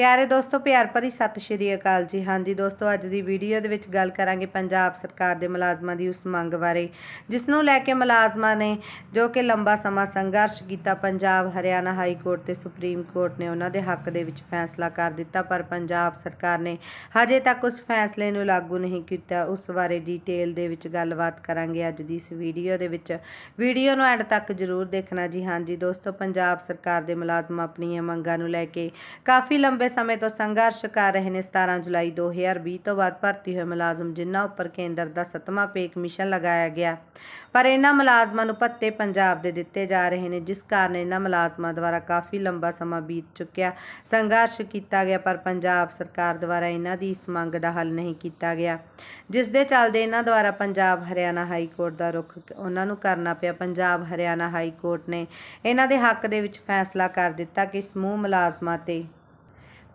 ਪਿਆਰੇ ਦੋਸਤੋ, ਪਿਆਰ ਭਰੀ ਸਤਿ ਸ਼੍ਰੀ ਅਕਾਲ ਜੀ। ਹਾਂਜੀ ਦੋਸਤੋ, ਅੱਜ ਦੀ ਵੀਡੀਓ ਦੇ ਵਿੱਚ ਗੱਲ ਕਰਾਂਗੇ ਪੰਜਾਬ ਸਰਕਾਰ ਦੇ ਮੁਲਾਜ਼ਮਾਂ ਦੀ ਉਸ ਮੰਗ ਬਾਰੇ, ਜਿਸ ਨੂੰ ਲੈ ਕੇ ਮੁਲਾਜ਼ਮਾਂ ਨੇ ਜੋ ਕਿ ਲੰਬਾ ਸਮਾਂ ਸੰਘਰਸ਼ ਕੀਤਾ, ਪੰਜਾਬ, ਹਰਿਆਣਾ ਹਾਈ ਕੋਰਟ ਤੇ ਸੁਪਰੀਮ ਕੋਰਟ ਨੇ ਉਹਨਾਂ ਦੇ ਹੱਕ ਦੇ ਵਿੱਚ ਫੈਸਲਾ ਕਰ ਦਿੱਤਾ, ਪਰ ਪੰਜਾਬ ਸਰਕਾਰ ਨੇ ਹਜੇ ਤੱਕ ਉਸ ਫੈਸਲੇ ਨੂੰ ਲਾਗੂ ਨਹੀਂ ਕੀਤਾ। ਉਸ ਬਾਰੇ ਡਿਟੇਲ ਦੇ ਵਿੱਚ ਗੱਲਬਾਤ ਕਰਾਂਗੇ ਅੱਜ ਦੀ ਇਸ ਵੀਡੀਓ ਦੇ ਵਿੱਚ। ਵੀਡੀਓ ਨੂੰ ਐਂਡ ਤੱਕ ਜ਼ਰੂਰ ਦੇਖਣਾ ਜੀ। ਹਾਂਜੀ ਦੋਸਤੋ, ਪੰਜਾਬ ਸਰਕਾਰ ਦੇ ਮੁਲਾਜ਼ਮ ਆਪਣੀਆਂ ਮੰਗਾਂ ਨੂੰ ਲੈ ਕੇ ਕਾਫੀ ਲੰਬੇ ਸਮੇਂ ਤੋਂ ਸੰਘਰਸ਼ ਕਰ ਰਹੇ ਨੇ 17 ਜੁਲਾਈ 2020 ਤੋਂ ਬਾਅਦ ਭਰਤੀ ਹੋਏ ਮੁਲਾਜ਼ਮ, ਜਿਨ੍ਹਾਂ ਉੱਪਰ ਕੇਂਦਰ ਦਾ 7ਵਾਂ ਪੇ ਕਮਿਸ਼ਨ ਲਗਾਇਆ ਗਿਆ। ਪਰ ਇਹਨਾਂ ਮੁਲਾਜ਼ਮਾਂ ਨੂੰ ਭੱਤੇ ਪੰਜਾਬ ਦੇ ਦਿੱਤੇ ਜਾ ਰਹੇ ਨੇ, ਜਿਸ ਕਾਰਨ ਇਹਨਾਂ ਮੁਲਾਜ਼ਮਾਂ ਦੁਆਰਾ ਕਾਫੀ ਲੰਬਾ ਸਮਾਂ ਬੀਤ ਚੁੱਕਿਆ। ਸੰਘਰਸ਼ ਕੀਤਾ ਗਿਆ, ਪਰ ਪੰਜਾਬ ਸਰਕਾਰ ਦੁਆਰਾ ਇਹਨਾਂ ਦੀ ਇਸ ਮੰਗ ਦਾ ਹੱਲ ਨਹੀਂ ਕੀਤਾ ਗਿਆ। ਜਿਸ ਦੇ ਚੱਲਦੇ ਇਹਨਾਂ ਦੁਆਰਾ ਪੰਜਾਬ ਹਰਿਆਣਾ ਹਾਈ ਕੋਰਟ ਦਾ ਰੁਖ ਉਹਨਾਂ ਨੂੰ ਕਰਨਾ ਪਿਆ। ਪੰਜਾਬ ਹਰਿਆਣਾ ਹਾਈ ਕੋਰਟ ਨੇ ਇਹਨਾਂ ਦੇ ਹੱਕ ਦੇ ਵਿੱਚ ਫੈਸਲਾ ਕਰ ਦਿੱਤਾ ਕਿ ਸਮੂਹ ਮੁਲਾਜ਼ਮਾਂ ਤੇ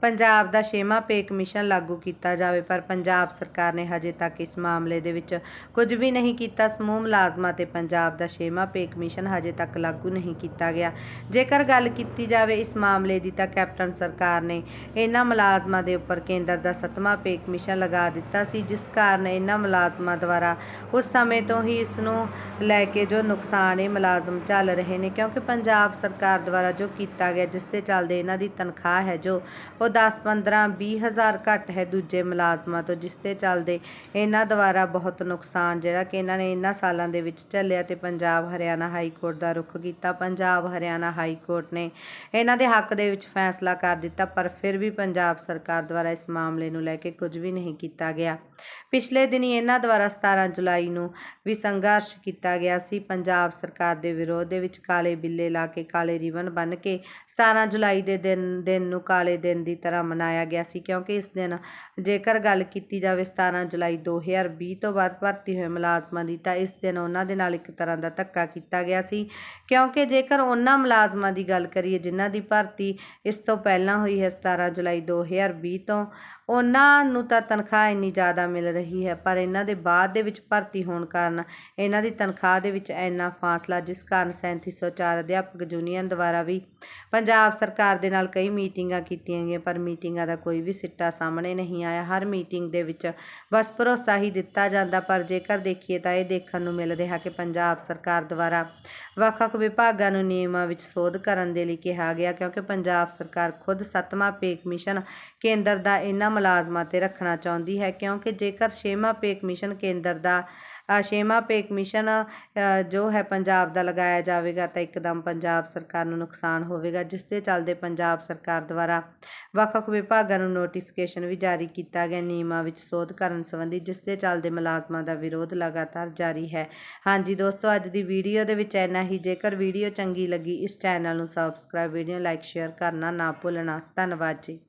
ਪੰਜਾਬ ਦਾ ਛੇਵਾਂ ਪੇ ਕਮਿਸ਼ਨ ਲਾਗੂ ਕੀਤਾ ਜਾਵੇ, ਪਰ ਪੰਜਾਬ ਸਰਕਾਰ ਨੇ ਹਜੇ ਤੱਕ ਇਸ ਮਾਮਲੇ ਦੇ ਵਿੱਚ ਕੁਝ ਵੀ ਨਹੀਂ ਕੀਤਾ। ਸਮੂਹ ਮੁਲਾਜ਼ਮਾਂ ਤੇ ਪੰਜਾਬ ਦਾ ਛੇਵਾਂ ਪੇ ਕਮਿਸ਼ਨ ਹਜੇ ਤੱਕ ਲਾਗੂ ਨਹੀਂ ਕੀਤਾ ਗਿਆ। ਜੇਕਰ ਗੱਲ ਕੀਤੀ ਜਾਵੇ ਇਸ ਮਾਮਲੇ ਦੀ, ਤਾਂ ਕੈਪਟਨ ਸਰਕਾਰ ਨੇ ਇਹਨਾਂ ਮੁਲਾਜ਼ਮਾਂ ਦੇ ਉੱਪਰ ਕੇਂਦਰ ਦਾ ਸੱਤਵਾਂ ਪੇ ਕਮਿਸ਼ਨ ਲਗਾ ਦਿੱਤਾ ਸੀ, ਜਿਸ ਕਾਰਨ ਇਹਨਾਂ ਮੁਲਾਜ਼ਮਾਂ ਦੁਆਰਾ ਉਸ ਸਮੇਂ ਤੋਂ ਹੀ ਇਸ ਨੂੰ ਲੈ ਕੇ ਜੋ ਨੁਕਸਾਨ ਇਹ ਮੁਲਾਜ਼ਮ ਝੱਲ ਰਹੇ ਨੇ, ਕਿਉਂਕਿ ਪੰਜਾਬ ਸਰਕਾਰ ਦੁਆਰਾ ਜੋ ਕੀਤਾ ਗਿਆ, ਜਿਸ ਤੇ ਚੱਲਦੇ ਇਹਨਾਂ ਦੀ ਤਨਖਾਹ ਹੈ ਜੋ ਉਹ 10 15 20 ਹਜ਼ਾਰ ਘੱਟ ਹੈ ਦੂਜੇ ਮੁਲਾਜ਼ਮਾਂ ਤੋਂ, ਜਿਸ ਤੇ ਚੱਲਦੇ ਇਹਨਾਂ ਦੁਆਰਾ ਬਹੁਤ ਨੁਕਸਾਨ, ਜਿਹੜਾ ਕਿ ਇਹਨਾਂ ਨੇ ਇਹਨਾਂ ਸਾਲਾਂ ਦੇ ਵਿੱਚ ਝੱਲਿਆ ਤੇ ਪੰਜਾਬ ਹਰਿਆਣਾ ਹਾਈ ਕੋਰਟ ਦਾ ਰੁਖ ਕੀਤਾ। ਪੰਜਾਬ ਹਰਿਆਣਾ ਹਾਈ ਕੋਰਟ ਨੇ ਇਹਨਾਂ ਦੇ ਹੱਕ ਦੇ ਵਿੱਚ ਫੈਸਲਾ ਕਰ ਦਿੱਤਾ, ਪਰ ਫਿਰ ਵੀ ਪੰਜਾਬ ਸਰਕਾਰ ਦੁਆਰਾ ਇਸ ਮਾਮਲੇ ਨੂੰ ਲੈ ਕੇ ਕੁਝ ਵੀ ਨਹੀਂ ਕੀਤਾ ਗਿਆ। ਪਿਛਲੇ ਦਿਨੀ ਇਹਨਾਂ ਦੁਆਰਾ 17 ਜੁਲਾਈ ਨੂੰ ਵੀ ਸੰਘਰਸ਼ ਕੀਤਾ ਗਿਆ ਸੀ। ਪੰਜਾਬ ਸਰਕਾਰ ਦੇ ਵਿਰੋਧ ਦੇ ਵਿੱਚ ਕਾਲੇ ਬਿੱਲੇ ਲਾ ਕੇ ਕਾਲੇ ਰਿਬਨ ਬੰਨ੍ਹ ਕੇ 17 ਜੁਲਾਈ ਦੇ ਦਿਨ ਦਿਨ ਨੂੰ ਕਾਲੇ ਦਿਨ ਦੀ ਤਰ੍ਹਾਂ ਮਨਾਇਆ ਗਿਆ ਸੀ, ਕਿਉਂਕਿ ਇਸ ਦਿਨ ਜੇਕਰ ਗੱਲ ਕੀਤੀ ਜਾਵੇ 17 ਜੁਲਾਈ 2020 ਤੋਂ ਬਾਅਦ ਭਰਤੀ ਹੋਏ ਮੁਲਾਜ਼ਮਾਂ ਦੀ, ਤਾਂ ਇਸ ਦਿਨ ਉਹਨਾਂ ਦੇ ਨਾਲ ਇੱਕ ਤਰ੍ਹਾਂ ਦਾ ਧੱਕਾ ਕੀਤਾ ਗਿਆ ਸੀ। ਕਿਉਂਕਿ ਜੇਕਰ ਉਹਨਾਂ ਮੁਲਾਜ਼ਮਾਂ ਦੀ ਗੱਲ ਕਰੀਏ, ਜਿਨ੍ਹਾਂ ਦੀ ਭਰਤੀ ਇਸ ਤੋਂ ਪਹਿਲਾਂ ਹੋਈ ਹੈ 17 ਜੁਲਾਈ 2020 ਤੋਂ ਉਹਨਾਂ ਨੂੰ ਤਾਂ ਤਨਖਾਹ ਇੰਨੀ ਜ਼ਿਆਦਾ ਮਿਲ ਰਹੀ ਹੈ, ਪਰ ਇਹਨਾਂ ਦੇ ਬਾਅਦ ਦੇ ਵਿੱਚ ਭਰਤੀ ਹੋਣ ਕਾਰਨ ਇਹਨਾਂ ਦੀ ਤਨਖਾਹ ਦੇ ਵਿੱਚ ਇੰਨਾ ਫਾਸਲਾ, ਜਿਸ ਕਾਰਨ 3704 ਅਧਿਆਪਕ ਯੂਨੀਅਨ ਦੁਆਰਾ ਵੀ ਪੰਜਾਬ ਸਰਕਾਰ ਦੇ ਨਾਲ ਕਈ ਮੀਟਿੰਗਾਂ ਕੀਤੀਆਂ ਗਈਆਂ, ਪਰ ਮੀਟਿੰਗਾਂ ਦਾ ਕੋਈ ਵੀ ਸਿੱਟਾ ਸਾਹਮਣੇ ਨਹੀਂ ਆਇਆ। ਹਰ ਮੀਟਿੰਗ ਦੇ ਵਿੱਚ ਬਸ ਭਰੋਸਾ ਹੀ ਦਿੱਤਾ ਜਾਂਦਾ, ਪਰ ਜੇਕਰ ਦੇਖੀਏ ਤਾਂ ਇਹ ਦੇਖਣ ਨੂੰ ਮਿਲ ਰਿਹਾ ਕਿ ਪੰਜਾਬ ਸਰਕਾਰ ਦੁਆਰਾ ਵੱਖ-ਵੱਖ ਵਿਭਾਗਾਂ ਨੂੰ ਨਿਯਮਾਂ ਵਿੱਚ ਸੋਧ ਕਰਨ ਦੇ ਲਈ ਕਿਹਾ ਗਿਆ, ਕਿਉਂਕਿ ਪੰਜਾਬ ਸਰਕਾਰ ਖੁਦ ਸੱਤਵਾਂ ਪੇ ਕਮਿਸ਼ਨ ਕੇਂਦਰ ਦਾ ਇਹਨਾਂ ਮੁਲਾਜ਼ਮਾਂ ਤੇ ਰੱਖਣਾ ਚਾਹੁੰਦੀ ਹੈ, ਕਿਉਂਕਿ ਜੇਕਰ ਛੇਵਾਂ ਪੇ ਕਮਿਸ਼ਨ ਕੇਂਦਰ ਦਾ ਛੇਵਾਂ ਪੇ ਕਮਿਸ਼ਨ ਜੋ ਹੈ ਪੰਜਾਬ ਦਾ ਲਗਾਇਆ ਜਾਵੇਗਾ, ਤਾਂ ਇੱਕਦਮ ਪੰਜਾਬ ਸਰਕਾਰ ਨੂੰ ਨੁਕਸਾਨ ਹੋਵੇਗਾ, ਜਿਸ ਦੇ ਚੱਲਦੇ ਪੰਜਾਬ ਸਰਕਾਰ ਦੁਆਰਾ ਵੱਖ-ਵੱਖ ਵਿਭਾਗਾਂ ਨੂੰ ਨੋਟੀਫਿਕੇਸ਼ਨ ਵੀ ਜਾਰੀ ਕੀਤਾ ਗਿਆ, ਨਿਯਮਾਂ ਵਿੱਚ ਸੋਧ ਕਰਨ ਸੰਬੰਧੀ, ਜਿਸ ਦੇ ਚੱਲਦੇ ਮੁਲਾਜ਼ਮਾਂ ਦਾ ਵਿਰੋਧ ਲਗਾਤਾਰ ਜਾਰੀ ਹੈ। ਹਾਂਜੀ ਦੋਸਤੋ, ਅੱਜ ਦੀ ਵੀਡੀਓ ਦੇ ਵਿੱਚ ਇੰਨਾ ਹੀ। ਜੇਕਰ ਵੀਡੀਓ ਚੰਗੀ ਲੱਗੀ, ਇਸ ਚੈਨਲ ਨੂੰ ਸਬਸਕ੍ਰਾਈਬ ਵੀਡੀਓ ਲਾਈਕ ਸ਼ੇਅਰ ਕਰਨਾ ਨਾ ਭੁੱਲਣਾ। ਧੰਨਵਾਦ ਜੀ।